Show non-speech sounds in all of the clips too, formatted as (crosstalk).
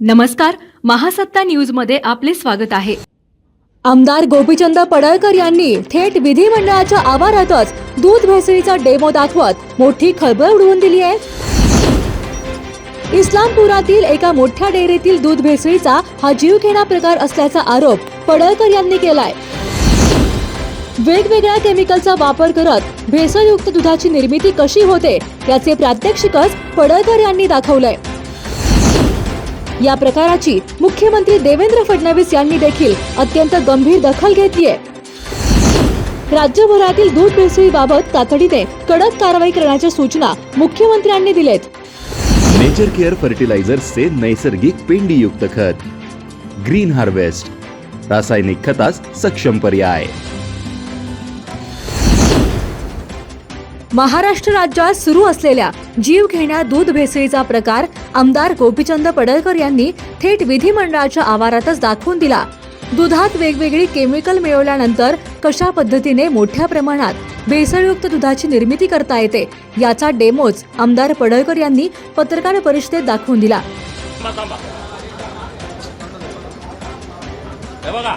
नमस्कार महासत्ता न्यूजमध्ये आपले स्वागत आहे. आमदार गोपीचंद पडळकर यांनी थेट विधिमंडळाच्या आवारातच दूध भेसळीचा डेमो दाखवत मोठी खळबळ उडवून दिली आहे. इस्लामपुरातील एका मोठ्या डेअरीतील दूध भेसळीचा हा जीवघेणा प्रकार असल्याचा आरोप पडळकर यांनी केलाय. वेगवेगळ्या केमिकलचा वापर करत भेसळयुक्त दुधाची निर्मिती कशी होते याचे प्रात्यक्षिकच पडळकर यांनी दाखवलंय. या प्रकाराची मुख्यमंत्री देवेंद्र फडणवीस यांनी देखील अत्यंत गंभीर दखल घेतलीय राज्यभरातील दूध भेसळीबाबत तातडीने कडक कारवाई करण्याच्या सूचना मुख्यमंत्र्यांनी दिलेत. नेचर केअर फर्टिलायझर्सचे नैसर्गिक पेंडीयुक्त खत. ग्रीन हार्वेस्ट रासायनिक खतास सक्षम पर्याय. महाराष्ट्र राज्यात सुरू असलेल्या जीवघेण्या दूध भेसळीचा प्रकार आमदार गोपीचंद पडळकर यांनी थेट विधिमंडळाच्या आवारातच दाखवून दिला. दुधात वेगवेगळी केमिकल मिळवल्यानंतर कशा पद्धतीने मोठ्या प्रमाणात भेसळयुक्त दुधाची निर्मिती करता येते याचा डेमोच आमदार पडळकर यांनी पत्रकार परिषदेत दाखवून दिला. बघा.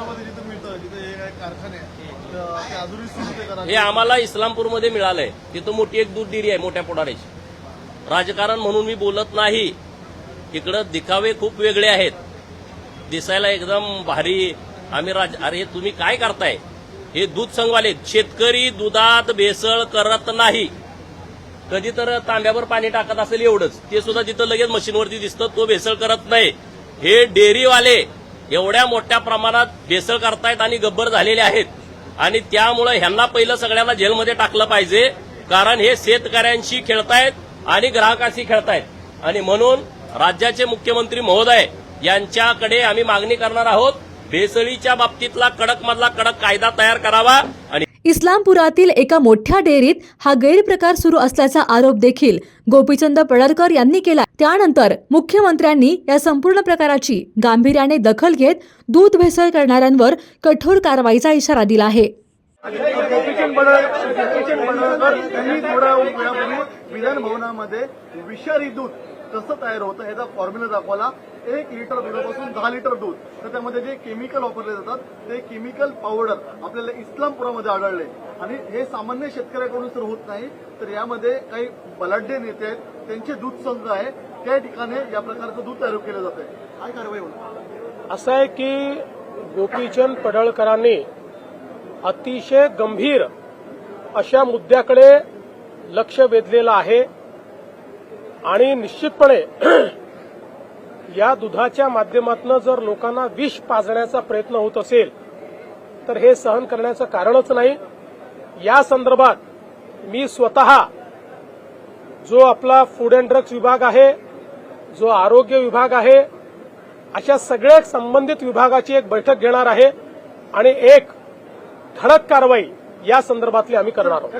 हे इस्लामपुरामध्ये जिथं मिळतं जिथे काय कारखाने आहे, तर ते अजूनही सुरू ते करा आम्हाला इस्लामपूरमध्ये मिळालंय. तिथं मोठी एक दूध डेअरी आहे मोठ्या पोटाऱ्याची राजकारण म्हणून मी बोलत नाही. इकडं दिखावे खूप वेगळे आहेत. दिसायला एकदम भारी. आम्ही राज अरे तुम्ही काय करताय? हे दूध संघवाले शेतकरी दुधात भेसळ करत नाही. कधी तर तांब्यावर पाणी टाकत असेल एवढंच. ते सुद्धा तिथं लगेच मशीनवरती दिसतं तो भेसळ करत नाही. हे डेअरीवाले एवढ्या मोठ्या प्रमाणात भेसळ करतायत आणि गब्बर झालेले आहेत. आणि त्यामुळे ह्यांना पहिलं सगळ्यांना जेलमध्ये टाकलं पाहिजे कारण हे शेतकऱ्यांशी खेळतायत आणि ग्राहकाशी खेळतायत. आणि म्हणून राज्याचे मुख्यमंत्री महोदय यांच्याकडे आम्ही मागणी करणार आहोत भेसळीच्या बाबतीतला कडक मधला कडक कायदा तयार करावा इस्लामपुरातील एका मोठ्या डेअरीत हा गैरप्रकार सुरू असल्याचा आरोप देखील गोपीचंद पडळकर यांनी केला. त्यानंतर मुख्यमंत्र्यांनी या संपूर्ण प्रकाराची गांभीर्याने दखल घेत दूध भेसळ करणाऱ्यांवर कठोर कारवाईचा इशारा दिला आहे. विधानभवनामध्ये विषारी दूध कसं तयार होतं याचा फॉर्म्युला दाखवला. एक लिटर दुधापासून दहा लिटर दूध. तर त्यामध्ये जे केमिकल वापरले जातात ते केमिकल पावडर आपल्याला इस्लामपुरामध्ये आढळले. आणि हे सामान्य शेतकऱ्याकडून तर होत नाही. तर यामध्ये काही बलाढ्य नेते आहेत त्यांचे दूध संघ आहे त्या ठिकाणी या प्रकारचं दूध तयार केलं जात आहे काय कारवाई होणार? असं आहे की गोपीचंद पडळकरांनी अतिशय गंभीर अशा मुद्द्याकडे लक्ष वेधलेलं आहे. आणि निश्चितपणे (clears throat) या दुधाच्या माध्यमातून जर लोकांना विष पाजण्याचा प्रयत्न होत असेल तर हे सहन करण्याचं कारणच नाही. या संदर्भात मी स्वतः जो आपला फूड अँड ड्रग्ज विभाग आहे जो आरोग्य विभाग आहे अशा सगळ्या संबंधित विभागाची एक बैठक घेणार आहे. आणि एक ठळक कारवाई या संदर्भातली आम्ही करणार आहोत.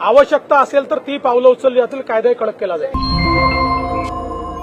आवश्यकता असेल तर ती पावलं उचलली जातील. कायदाही कडक केला जाईल.